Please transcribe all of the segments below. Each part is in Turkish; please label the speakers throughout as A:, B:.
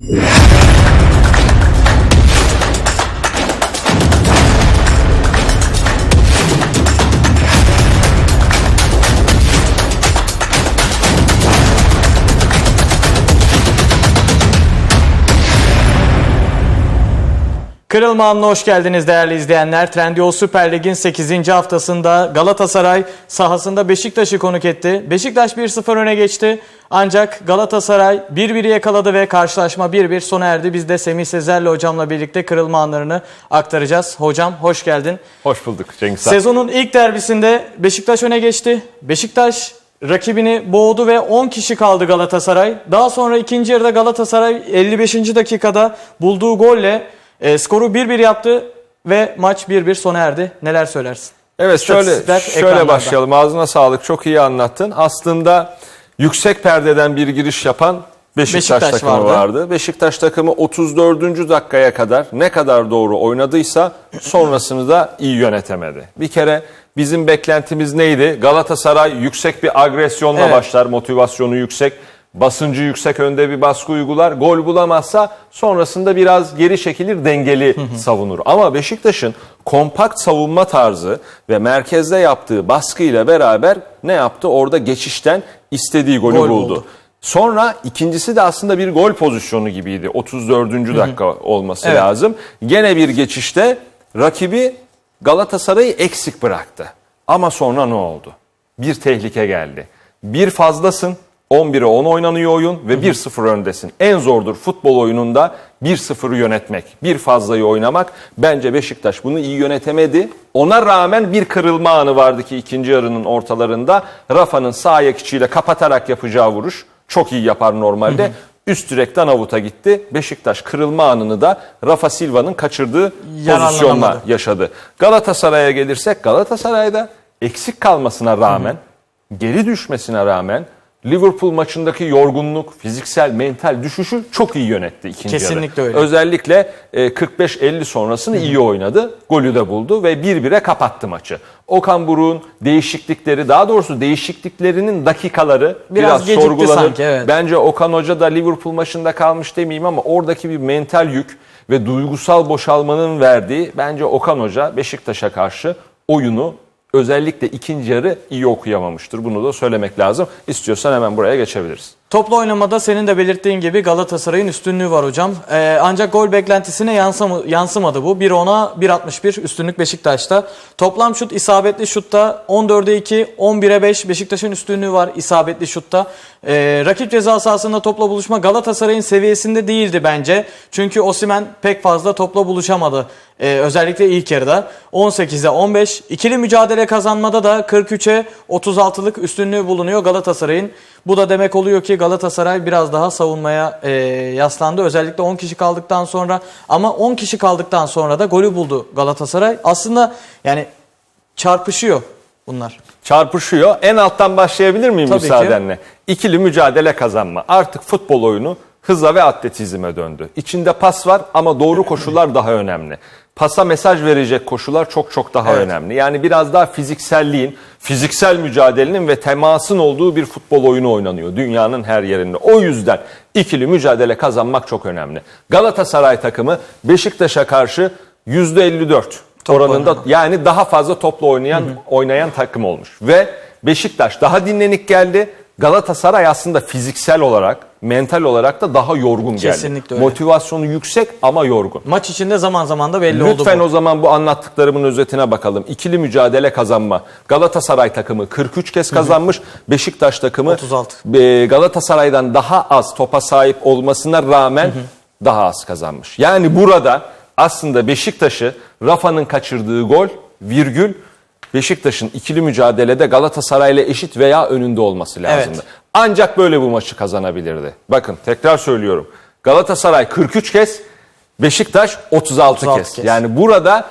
A: Yeah. Kırılma Anı'na hoş geldiniz değerli izleyenler. Trendyol Süper Lig'in 8. haftasında Galatasaray sahasında Beşiktaş'ı konuk etti. Beşiktaş 1-0 öne geçti. Ancak Galatasaray 1-1'i yakaladı ve karşılaşma 1-1 sona erdi. Biz de Semih Sezer'le hocamla birlikte kırılma anlarını aktaracağız. Hocam hoş geldin.
B: Hoş bulduk Cengiz Han.
A: Sezonun ilk derbisinde Beşiktaş öne geçti. Beşiktaş rakibini boğdu ve 10 kişi kaldı Galatasaray. Daha sonra ikinci yarıda Galatasaray 55. dakikada bulduğu golle e, skoru 1-1 yaptı ve maç 1-1 sona erdi. Neler söylersin?
B: Evet şöyle şöyle başlayalım. Ağzına sağlık. Çok iyi anlattın. Aslında yüksek perdeden bir giriş yapan Beşiktaş,
A: Beşiktaş
B: takımı
A: vardı.
B: vardı. Beşiktaş takımı 34. dakikaya kadar ne kadar doğru oynadıysa sonrasını da iyi yönetemedi. Bir kere bizim beklentimiz neydi? Galatasaray yüksek bir agresyonla
A: Evet.
B: başlar. Motivasyonu yüksek. Basıncı yüksek önde bir baskı uygular. Gol bulamazsa sonrasında biraz geri çekilir dengeli savunur. Ama Beşiktaş'ın kompakt savunma tarzı ve merkezde yaptığı baskıyla beraber ne yaptı? Orada geçişten istediği golü
A: Gol
B: buldu.
A: buldu.
B: Sonra ikincisi de aslında bir gol pozisyonu gibiydi. 34. dakika olması
A: Evet.
B: lazım. Gene bir geçişte rakibi Galatasaray'ı eksik bıraktı. Ama sonra ne oldu? Bir tehlike geldi. Bir fazlasın. 11'e 10 oynanıyor oyun ve 1-0 öndesin. En zordur futbol oyununda 1-0'ı yönetmek. Bir fazlayı oynamak. Bence Beşiktaş bunu iyi yönetemedi. Ona rağmen bir kırılma anı vardı ki ikinci yarının ortalarında. Rafa'nın sağ ayak içiyle kapatarak yapacağı vuruş. Çok iyi yapar normalde. Üst direkten avuta gitti. Beşiktaş kırılma anını da Rafa Silva'nın kaçırdığı pozisyonla yaşadı. Galatasaray'a gelirsek Galatasaray'da eksik kalmasına rağmen, geri düşmesine rağmen Liverpool maçındaki yorgunluk, fiziksel, mental düşüşü çok iyi yönetti ikinci
A: Kesinlikle
B: yarı.
A: öyle.
B: Özellikle e, 45-50 sonrasını iyi oynadı. Golü de buldu ve 1-1'e kapattı maçı. Okan Buruk'un değişiklikleri, daha doğrusu değişikliklerinin dakikaları
A: Biraz
B: biraz,
A: gecikti
B: sorgulanır.
A: sanki, evet.
B: Bence Okan Hoca da Liverpool maçında kalmış demeyeyim ama oradaki bir mental yük ve duygusal boşalmanın verdiği bence Okan Hoca Beşiktaş'a karşı oyunu özellikle ikinci yarı iyi okuyamamıştır. Bunu da söylemek lazım. İstiyorsan hemen buraya geçebiliriz.
A: Toplu oynamada senin de belirttiğin gibi Galatasaray'ın üstünlüğü var hocam. Ee, ancak gol beklentisine yansıma- yansımadı bu. 1-10'a 1.61 üstünlük Beşiktaş'ta. Toplam şut isabetli şutta 14'e 2, 11'e 5 Beşiktaş'ın üstünlüğü var isabetli şutta. Ee, rakip ceza sahasında topla buluşma Galatasaray'ın seviyesinde değildi bence. Çünkü Osimen pek fazla topla buluşamadı. Ee, özellikle ilk yarıda. 18'e 15. İkili mücadele kazanmada da 43'e 36'lık üstünlüğü bulunuyor Galatasaray'ın. Bu da demek oluyor ki Galatasaray biraz daha savunmaya e, yaslandı. Özellikle 10 kişi kaldıktan sonra ama 10 kişi kaldıktan sonra da golü buldu Galatasaray. Aslında yani çarpışıyor bunlar.
B: Çarpışıyor. En alttan başlayabilir miyim
A: Tabii ki.
B: müsaadenle? İkili mücadele kazanma. Artık futbol oyunu hıza ve atletizme döndü. İçinde pas var ama doğru koşular daha önemli. Pasa mesaj verecek koşular çok çok daha
A: Evet.
B: önemli. Yani biraz daha fizikselliğin, fiziksel mücadelenin ve temasın olduğu bir futbol oyunu oynanıyor dünyanın her yerinde. O yüzden ikili mücadele kazanmak çok önemli. Galatasaray takımı Beşiktaş'a karşı %54 oranında
A: oynama.
B: yani daha fazla topla oynayan oynayan takım olmuş. Ve Beşiktaş daha dinlenik geldi. Galatasaray aslında fiziksel olarak, mental olarak da daha yorgun geldi.
A: Kesinlikle öyle.
B: Motivasyonu yüksek ama yorgun.
A: Maç içinde zaman zaman da belli oldu
B: Lütfen o zaman bu anlattıklarımın özetine bakalım. İkili mücadele kazanma. Galatasaray takımı 43 kez kazanmış. Beşiktaş takımı
A: 36.
B: e, Galatasaray'dan daha az topa sahip olmasına rağmen daha az kazanmış. Yani burada aslında Beşiktaş'ı Rafa'nın kaçırdığı gol virgül Beşiktaş'ın ikili mücadelede Galatasaray'la eşit veya önünde olması lazımdı.
A: Evet.
B: Ancak böyle bu maçı kazanabilirdi. Bakın tekrar söylüyorum. Galatasaray 43 kez, Beşiktaş 36,
A: 36
B: kez.
A: kez.
B: Yani burada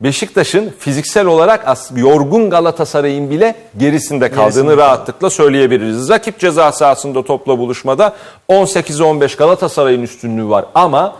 B: Beşiktaş'ın fiziksel olarak as- yorgun Galatasaray'ın bile gerisinde kaldığını
A: Gerisinde
B: rahatlıkla söyleyebiliriz. Rakip ceza sahasında topla buluşmada 18-15 Galatasaray'ın üstünlüğü var ama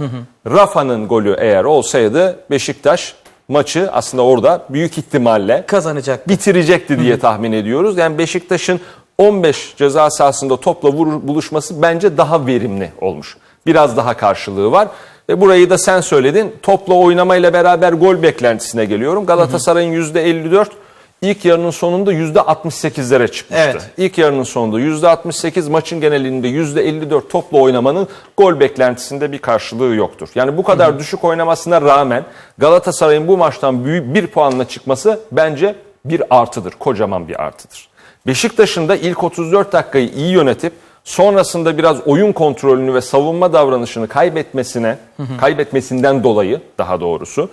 B: Rafa'nın golü eğer olsaydı Beşiktaş maçı aslında orada büyük ihtimalle
A: Kazanacak.
B: bitirecekti diye tahmin ediyoruz. Yani Beşiktaş'ın 15 ceza sahasında topla vurur, buluşması bence daha verimli olmuş. Biraz daha karşılığı var. E burayı da sen söyledin. Topla oynamayla beraber gol beklentisine geliyorum. Galatasaray'ın %54, ilk yarının sonunda %68'lere çıkmıştı.
A: Evet.
B: İlk yarının sonunda %68, maçın genelinde %54 topla oynamanın gol beklentisinde bir karşılığı yoktur. Yani bu kadar düşük oynamasına rağmen Galatasaray'ın bu maçtan büyük bir puanla çıkması bence bir artıdır. Kocaman bir artıdır. Beşiktaş'ın da ilk 34 dakikayı iyi yönetip sonrasında biraz oyun kontrolünü ve savunma davranışını kaybetmesine, kaybetmesinden dolayı daha doğrusu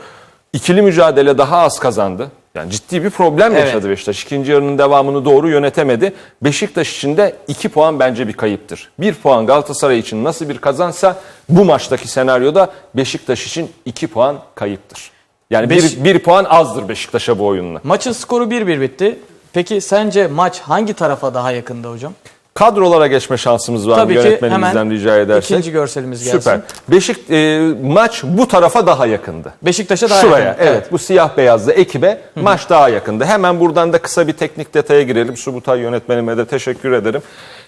B: ikili mücadele daha az kazandı. Yani ciddi bir problem
A: Evet.
B: yaşadı Beşiktaş. İkinci yarının devamını doğru yönetemedi. Beşiktaş için de 2 puan bence bir kayıptır. 1 puan Galatasaray için nasıl bir kazansa bu maçtaki senaryoda Beşiktaş için 2 puan kayıptır. Yani
A: Beş-
B: bir, bir puan azdır Beşiktaş'a bu oyunla.
A: Maçın skoru 1-1 bitti. Peki sence maç hangi tarafa daha yakındı hocam?
B: Kadrolara geçme şansımız var
A: Tabii ki
B: yönetmenimizden
A: hemen
B: rica edersek?
A: ikinci görselimiz gelsin.
B: Süper. Beşik e, maç bu tarafa daha yakındı.
A: Beşiktaş'a daha
B: Şuraya
A: yakın.
B: evet. bu siyah beyazlı ekibe maç daha yakındı. Hemen buradan da kısa bir teknik detaya girelim. Subutay yönetmenime de teşekkür ederim.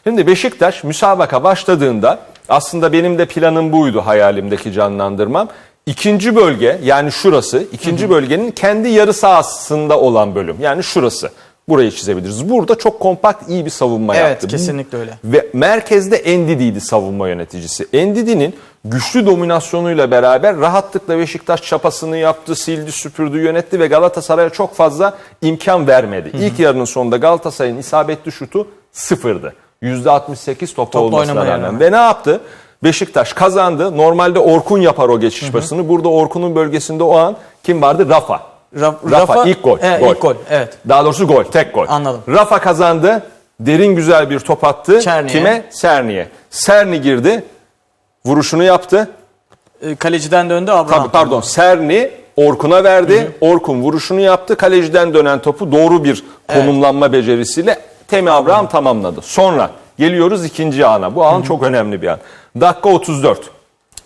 B: Şimdi Beşiktaş müsabaka başladığında aslında benim de planım buydu hayalimdeki canlandırmam. İkinci bölge yani şurası ikinci bölgenin kendi yarı sahasında olan bölüm yani şurası. Burayı çizebiliriz. Burada çok kompakt iyi bir savunma
A: Evet,
B: yaptı.
A: kesinlikle öyle.
B: Ve merkezde Endidi'ydi savunma yöneticisi. Endidi'nin güçlü dominasyonuyla beraber rahatlıkla Beşiktaş çapasını yaptı, sildi, süpürdü, yönetti ve Galatasaray'a çok fazla imkan vermedi. İlk yarının sonunda Galatasaray'ın isabetli şutu sıfırdı. %68 topla olmasına
A: oynamaya
B: rağmen.
A: rağmen.
B: Ve ne yaptı? Beşiktaş kazandı. Normalde Orkun yapar o geçiş pasını. Burada Orkun'un bölgesinde o an kim vardı? Rafa.
A: Ra-
B: Rafa, ilk gol.
A: Evet,
B: gol.
A: ilk gol. Evet.
B: Daha doğrusu gol, tek gol.
A: Anladım.
B: Rafa kazandı. Derin güzel bir top attı.
A: Çerni'ye.
B: Kime? Serni'ye. Serni girdi. Vuruşunu yaptı.
A: Ee, Kaleciden döndü Abraham.
B: Tabii pardon. Serni Orkun'a verdi. Orkun vuruşunu yaptı. Kaleciden dönen topu doğru bir konumlanma becerisiyle Temi Abraham tamamladı. Sonra geliyoruz ikinci ana. Bu an çok önemli bir an. Dakika 34.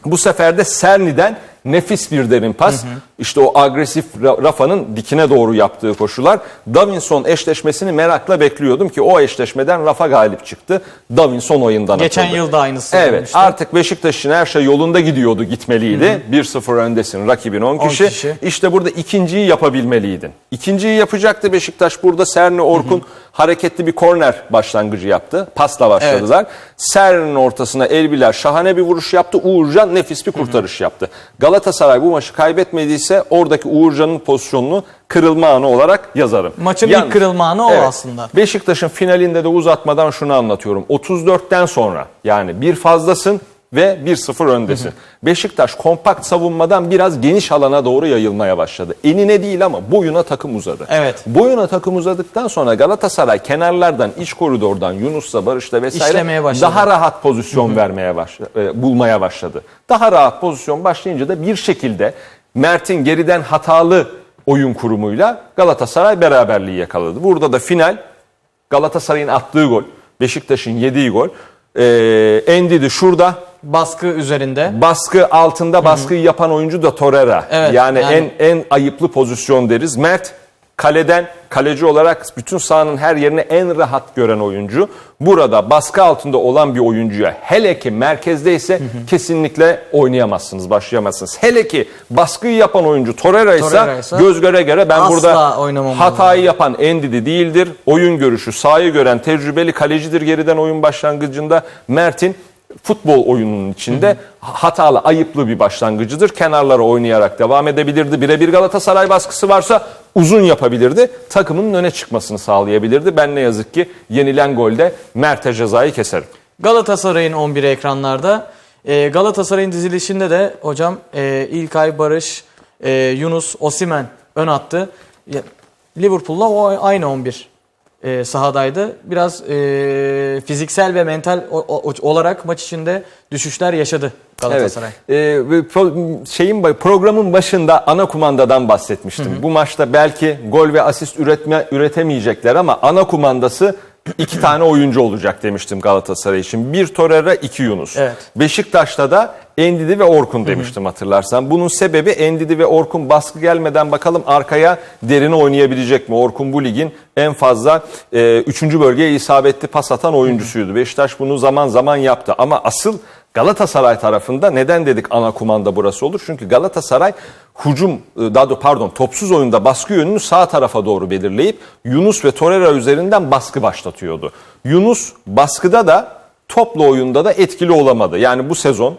B: Bu sefer de Serni'den nefis bir derin pas. İşte o agresif Ra- Rafa'nın dikine doğru yaptığı koşular. Davinson eşleşmesini merakla bekliyordum ki o eşleşmeden Rafa galip çıktı. Davinson oyundan
A: Geçen
B: atıldı.
A: yıl da aynısı
B: Evet
A: olmuştu.
B: artık Beşiktaş için her şey yolunda gidiyordu gitmeliydi. 1-0 öndesin rakibin 10
A: 10
B: kişi.
A: kişi.
B: İşte burada ikinciyi yapabilmeliydin. İkinciyi yapacaktı Beşiktaş. Burada Serni Orkun hareketli bir korner başlangıcı yaptı. Pasla başladılar. Serni'nin ortasına Elbiler şahane bir vuruş yaptı. Uğurcan nefis bir kurtarış yaptı. Galatasaray bu maçı kaybetmediyse oradaki Uğurcan'ın pozisyonunu kırılma anı olarak yazarım.
A: Maçın
B: Yalnız-
A: ilk kırılma anı o aslında.
B: Beşiktaş'ın finalinde de uzatmadan şunu anlatıyorum. 34'ten sonra yani bir fazlasın ve 1-0 öndesin. Beşiktaş kompakt savunmadan biraz geniş alana doğru yayılmaya başladı. Enine değil ama boyuna takım uzadı.
A: Evet.
B: Boyuna takım uzadıktan sonra Galatasaray kenarlardan, iç koridordan Yunus'la, Barış'la vesaire
A: İşlemeye başladı.
B: daha rahat pozisyon vermeye başladı, bulmaya başladı. Daha rahat pozisyon başlayınca da bir şekilde Mert'in geriden hatalı oyun kurumuyla Galatasaray beraberliği yakaladı. Burada da final Galatasaray'ın attığı gol, Beşiktaş'ın yediği gol. Ee, Endidi şurada,
A: Baskı üzerinde.
B: baskı altında baskıyı yapan oyuncu da Torreira.
A: Evet,
B: yani,
A: yani-
B: en en ayıplı pozisyon deriz. Mert kaleden kaleci olarak bütün sahanın her yerini en rahat gören oyuncu. Burada baskı altında olan bir oyuncuya hele ki merkezdeyse kesinlikle oynayamazsınız, başlayamazsınız. Hele ki baskıyı yapan oyuncu Torreira ise
A: Torreira ise
B: göz göre göre ben
A: asla
B: burada
A: oynamamalı.
B: hatayı yapan Endidi değildir. Oyun görüşü, sahayı gören tecrübeli kalecidir geriden oyun başlangıcında. Mert'in futbol oyununun içinde hatalı, ayıplı bir başlangıcıdır. Kenarlara oynayarak devam edebilirdi. Birebir Galatasaray baskısı varsa uzun yapabilirdi. Takımın öne çıkmasını sağlayabilirdi. Ben ne yazık ki yenilen golde Mert'e cezayı keserim.
A: Galatasaray'ın 11'i ekranlarda. Ee, Galatasaray'ın dizilişinde de hocam e, İlkay Barış, e, Yunus, Osimen ön attı. Liverpool'la o aynı 11 e, sahadaydı. Biraz e, fiziksel ve mental o- o- olarak maç içinde düşüşler yaşadı Galatasaray.
B: Evet. Ve pro- şeyin programın başında ana kumandadan bahsetmiştim. Bu maçta belki gol ve asist üretme üretemeyecekler ama ana kumandası iki tane oyuncu olacak demiştim Galatasaray için. Bir Torreira, iki Yunus.
A: Evet.
B: Beşiktaş'ta da Endidi ve Orkun demiştim hatırlarsan. Bunun sebebi Endidi ve Orkun baskı gelmeden bakalım arkaya derini oynayabilecek mi? Orkun bu ligin en fazla e, üçüncü bölgeye isabetli pas atan oyuncusuydu. Beşiktaş bunu zaman zaman yaptı ama asıl Galatasaray tarafında neden dedik ana kumanda burası olur? Çünkü Galatasaray hücum e, daha doğrusu pardon topsuz oyunda baskı yönünü sağ tarafa doğru belirleyip Yunus ve Torreira üzerinden baskı başlatıyordu. Yunus baskıda da topla oyunda da etkili olamadı. Yani bu sezon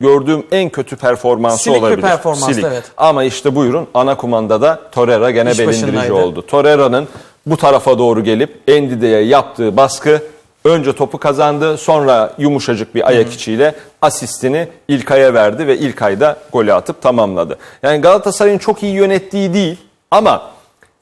B: gördüğüm en kötü performansı
A: Silik bir
B: olabilir.
A: performanstı, evet.
B: Ama işte buyurun ana kumandada Torreira gene
A: İş
B: belindirici
A: başındaydı.
B: oldu. Torreira'nın bu tarafa doğru gelip Endide'ye yaptığı baskı önce topu kazandı sonra yumuşacık bir ayak içiyle asistini İlkay'a verdi ve İlkay da golü atıp tamamladı. Yani Galatasaray'ın çok iyi yönettiği değil ama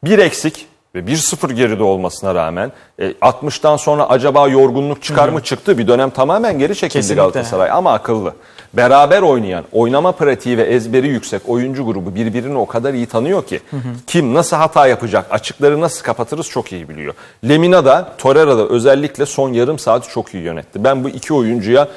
B: bir eksik ve 1-0 geride olmasına rağmen e, 60'tan sonra acaba yorgunluk çıkar mı çıktı bir dönem tamamen geri çekildi
A: Kesinlikle.
B: Galatasaray ama akıllı. Beraber oynayan, oynama pratiği ve ezberi yüksek oyuncu grubu birbirini o kadar iyi tanıyor ki kim nasıl hata yapacak, açıkları nasıl kapatırız çok iyi biliyor. Lemina da Torreira da özellikle son yarım saati çok iyi yönetti. Ben bu iki oyuncuya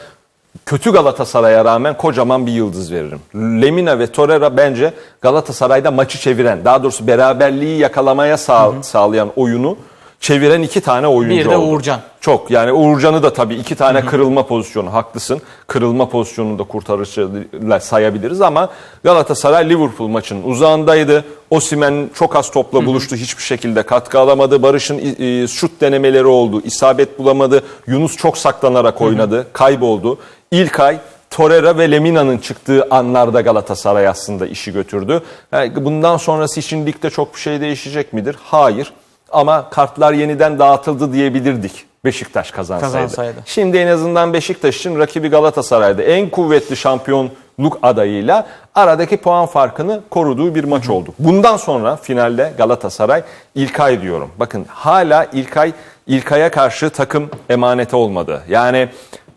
B: kötü Galatasaray'a rağmen kocaman bir yıldız veririm. Lemina ve Torreira bence Galatasaray'da maçı çeviren, daha doğrusu beraberliği yakalamaya sağ- sağlayan oyunu çeviren iki tane oyuncu
A: Bir de
B: oldu.
A: Uğurcan.
B: Çok yani Uğurcan'ı da tabii iki tane kırılma pozisyonu haklısın. Kırılma pozisyonunu da kurtarıcıyla sayabiliriz ama Galatasaray Liverpool maçının uzağındaydı. Osimhen çok az topla buluştu. Hiçbir şekilde katkı alamadı. Barış'ın e, şut denemeleri oldu. isabet bulamadı. Yunus çok saklanarak oynadı. Kayboldu. İlkay Torreira ve Lemina'nın çıktığı anlarda Galatasaray aslında işi götürdü. Yani bundan sonrası için ligde çok bir şey değişecek midir? Hayır. Ama kartlar yeniden dağıtıldı diyebilirdik. Beşiktaş kazansaydı.
A: Kazansaydı.
B: Şimdi en azından Beşiktaş için rakibi Galatasaray'da en kuvvetli şampiyonluk adayıyla aradaki puan farkını koruduğu bir maç oldu. Bundan sonra finalde Galatasaray İlkay diyorum. Bakın hala İlkay İlkay'a karşı takım emaneti olmadı. Yani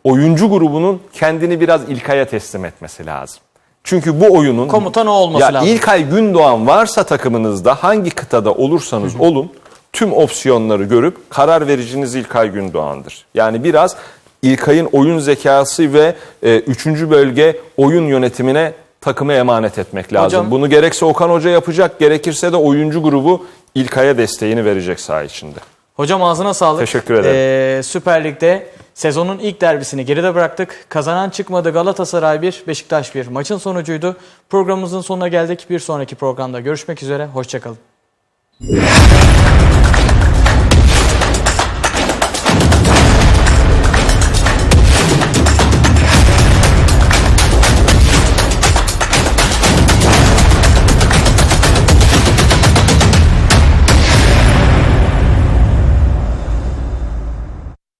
B: oyuncu grubunun kendini biraz İlkay'a teslim etmesi lazım. Çünkü bu oyunun
A: Komutan o olması
B: ya
A: lazım.
B: İlkay Gündoğan varsa takımınızda hangi kıtada olursanız olun tüm opsiyonları görüp karar vericiniz İlkay Gündoğan'dır. Yani biraz İlkay'ın oyun zekası ve e, üçüncü bölge oyun yönetimine takımı emanet etmek lazım.
A: Hocam-
B: Bunu gerekse Okan Hoca yapacak, gerekirse de oyuncu grubu İlkay'a desteğini verecek saha içinde.
A: Hocam ağzına sağlık.
B: Teşekkür ederim.
A: Ee, Süper Lig'de sezonun ilk derbisini geride bıraktık. Kazanan çıkmadı Galatasaray 1, Beşiktaş 1 maçın sonucuydu. Programımızın sonuna geldik. Bir sonraki programda görüşmek üzere. Hoşçakalın. Yeah.